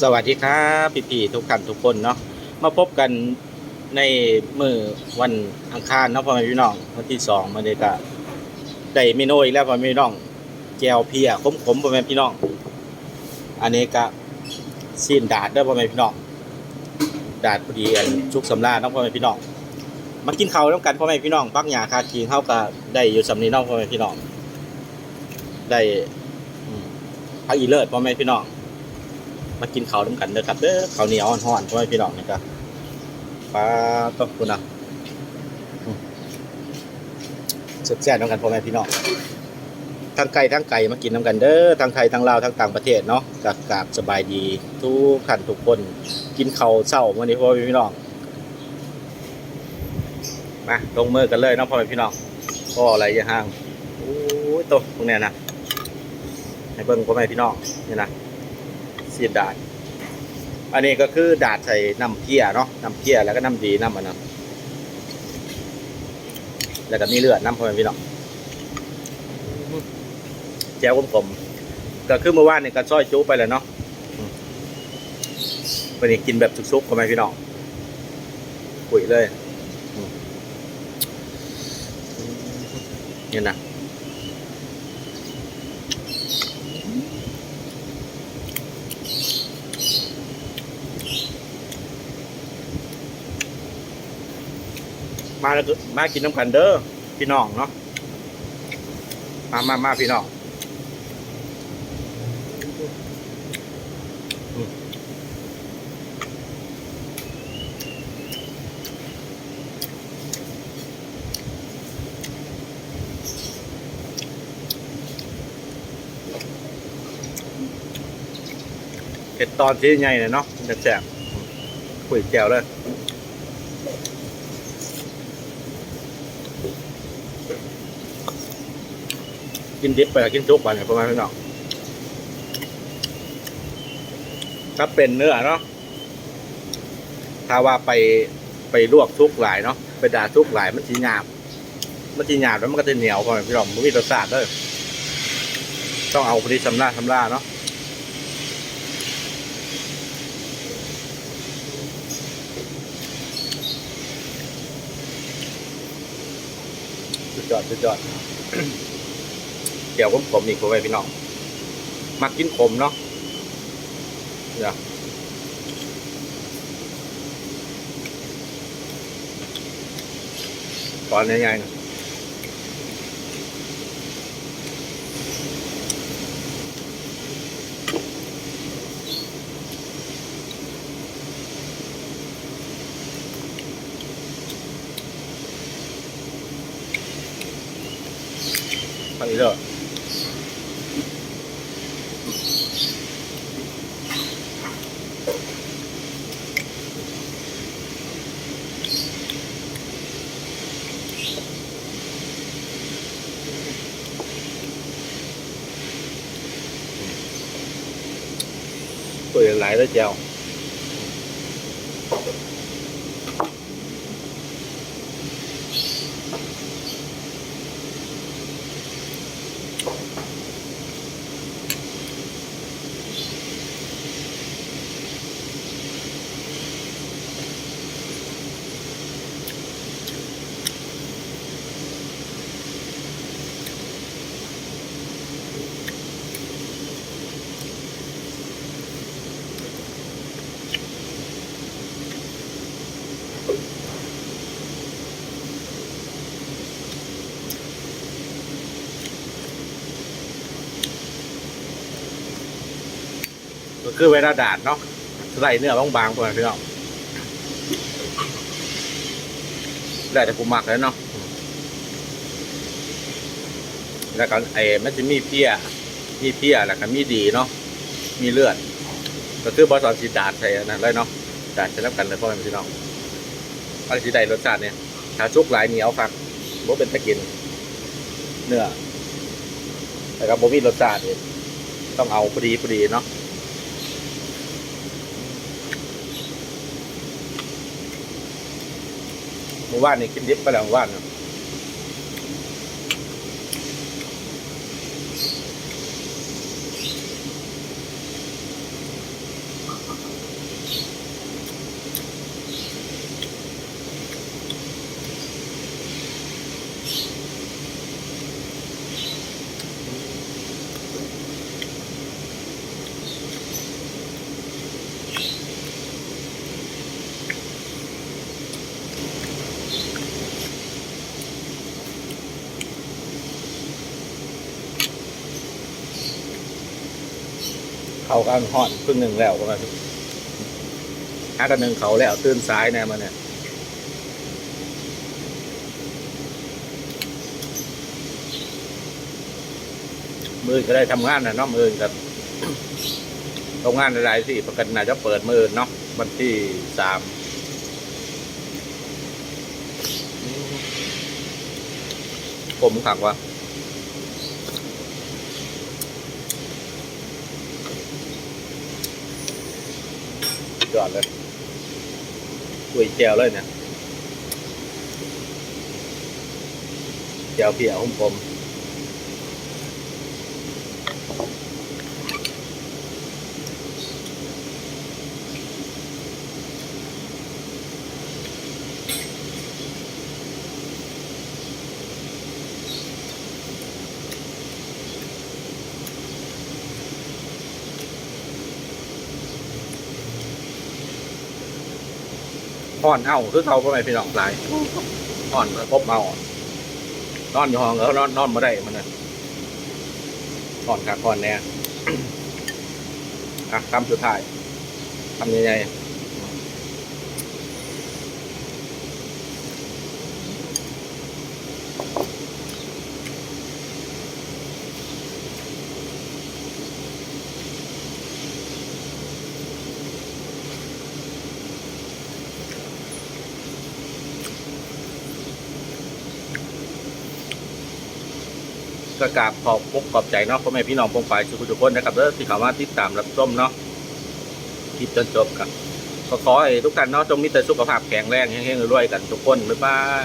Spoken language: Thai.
สวัสดีครับพี่ๆทุกท่านทุกคนเนาะมาพบกันในมือวันอังคารเนาะพ่อแม่พี่น้องวันที่สองมาเด็กะได้เมนูอีกแล้วพ่อแม่พี่น้องแจวเพียขมขมพ่อแม่พี่น้อง อันนี้ก็ซีนดาดเด้อพ่อแม่พี่น้อง ดาดพอดีอันชุกสำราญเนาะพ่อแม่พี่น้องมากินข้าวน้ำกันพ่อแม่พี่น้องปักหยาคาคิงเข้าก็ได้อยู่สำนีเน้องพ่อแม่พี่น้อง ได้พักอีเลิศพ่อแม่พี่น้อง มากินข้าวน้ำกันเด้อครับเด้อข้าวเหนียวห่อนๆพ่อแม่พี่น้องนี่ก็ปลาต้องคุณนะอืมแซ่บน้ำกันพ่อแม่พี่น้องทั้งไก่ทั้งไก่มากินน้ำกันเด้อทั้งไทยทั้งลาวทั้งต่างประเทศเนาะกับกราบสบายดี ทุกท่านทุกคน กินข้าวเช้าวันนี้พ่อแม่พี่น้องมาลงมือกันเลยเนาะพ่อแม่พี่น้องพ่ออะไรอย่าห่างโอ้ยโตพวกเนี้ยนะให้เบิ่งพ่อแม่พี่น้องนี่นะ สีดดาดอันนี้ก็คือดาดใส่น้ำเพียเนาะน้ำเพียแล้วก็น้ำดีน้ำมันนะแล้วก็มีเลือดน้ำพอแม่พี่น้องแจ้วกลมๆก็คือเมื่อวานเนี่ยก็ซอยจุไปแล้วเนาะวันนี้กินแบบสุกๆพอแม่พี่น้องปุ๋ยเลยอืมนี่นะ มาแล้วก็มากินน้ำกันเด้อพี่น้องเนาะมามามาพี่น้องเห็ดตอนที่ใหญ่เลยเนาะจะแสบคุยแก้วเลย กินดิบไปกินทุกวันเนี่ยประมาณนี้เนาะถ้าเป็นเนื้อเนาะถ้าว่าไปไปลวกทุกหลายเนาะไปด่าทุกหลายมันจีหยาบมันจีหยาบแล้วมันก็จะเหนียวพอพี่น้องมันมีรสชาติเลยต้องเอาพอดีสำลาสำลาเนาะสุดยอดสุดยอด เกี่ยวกับผมอีกพ่อแม่พี่น้องมักกินขมเนาะเดี๋ยวตอนใหญ่ๆนะไปเลย ตัวใหญ่ ก็คือเวลาดาดเนาะใส่เนื้อบางๆก่อนพี่น้องได้แต่ผมหมักแล้วเนาะแล้วก็ไอ้มันจะมีเพี้ย มีเพี้ยแล้วก็มีดีเนาะ มีเลือด ก็คือบอสอนสีดาดใส่นนั่นเลยเนาะดาดใส่น้ำกันเลยพ่อแม่พี่น้องอะไรสีใดรสชาติเนี่ยถ้าชุกหลายเหนียวฟักบ่เป็นตะกิน เนื้อแต่ก็บ่มีรสชาติอีกต้องเอาพอดีพอดีเนาะ หมู่บ้านนี่กินดิบไปแล้วหมู่บ้านนะ เขากำลังห่อนครึ่งหนึ่งแล้วประมาณห้ากันหนึ่งเขาแล้วตื่นสายแน่มาเนี่ยมือก็ได้ทำงานนะเนาะมือกับโรงงานอะไรสิประกันน่าจะเปิดมือเนาะวันที่สามผมขักว่า ยอดเลยกุยแจวเลยเนี่ยแจวเปียกผมผม ห่อนเอ้าคือเขาก็ไม่พี่น้องหลายห่อนพบเมาอะนอนอยู่ห้องเออนอนนอนมาได้มันนะห่อนขาห่อนแน่อะคำสุดท้ายทำยังไง ก็กราบขอบปกขอบใจเนาะพ่อแม่พี่น้องพงไปสุขุทุกคนนะครับเด้อที่เข้ามาติดตามรับชมเนาะคลิปจนจบครับขอขอให้ทุกท่านเนาะจงมีแต่สุขภาพแข็งแรงเฮงๆรวยๆกันทุกคนบ๊ายบาย